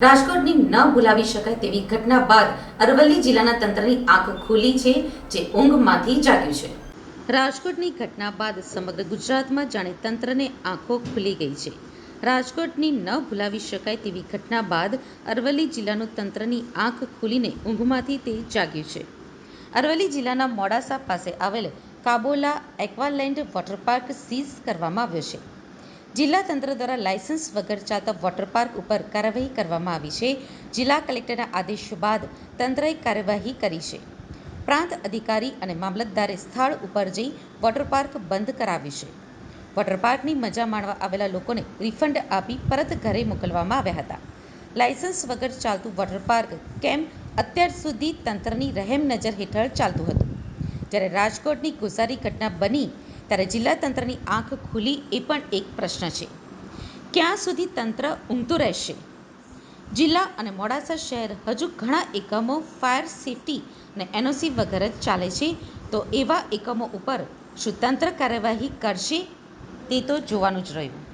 રાજકોટની ન ભૂલાવી શકાય તેવી ઘટના બાદ અરવલ્લી જિલ્લાના તંત્રની આંખ ખુલી છે, જે ઊંઘમાંથી જાગ્યું છે. રાજકોટની ઘટના બાદ સમગ્ર ગુજરાતમાં જાણે તંત્રને આંખો ખુલી ગઈ છે. રાજકોટની ન ભૂલાવી શકાય તેવી ઘટના બાદ અરવલ્લી જિલ્લાનું તંત્રની આંખ ખુલીને ઊંઘમાંથી તે જાગ્યું છે. અરવલ્લી જિલ્લાના મોડાસા પાસે આવેલ કાબોલા એક્વાલેન્ડ વોટરપાર્ક સીઝ કરવામાં આવ્યો છે. જિલ્લા તંત્ર દ્વારા લાયસન્સ વગર ચાલતા વોટરપાર્ક ઉપર કાર્યવાહી કરવામાં આવી છે. જિલ્લા કલેક્ટરના આદેશ બાદ તંત્રએ કાર્યવાહી કરી છે. પ્રાંત અધિકારી અને મામલતદારે સ્થળ ઉપર જઈ વોટરપાર્ક બંધ કરાવ્યું છે. વોટરપાર્કની મજા માણવા આવેલા લોકોને રિફંડ આપી પરત ઘરે મોકલવામાં આવ્યા હતા. લાયસન્સ વગર ચાલતું વોટરપાર્ક કેમ અત્યાર સુધી તંત્રની રહેમ નજર હેઠળ ચાલતું હતું. જ્યારે રાજકોટની કુસારી ઘટના બની, ત્યારે જિલ્લા તંત્રની આંખ ખુલી એ પણ એક પ્રશ્ન છે. ક્યાં સુધી તંત્ર ઊંઘતું રહેશે? જિલ્લા અને મોડાસા શહેર હજુ ઘણા એકમો ફાયર સેફટી અને એનઓસી વગર જ ચાલે છે, તો એવા એકમો ઉપર શું તંત્ર કાર્યવાહી કરશે, તે તો જોવાનું જ રહ્યું.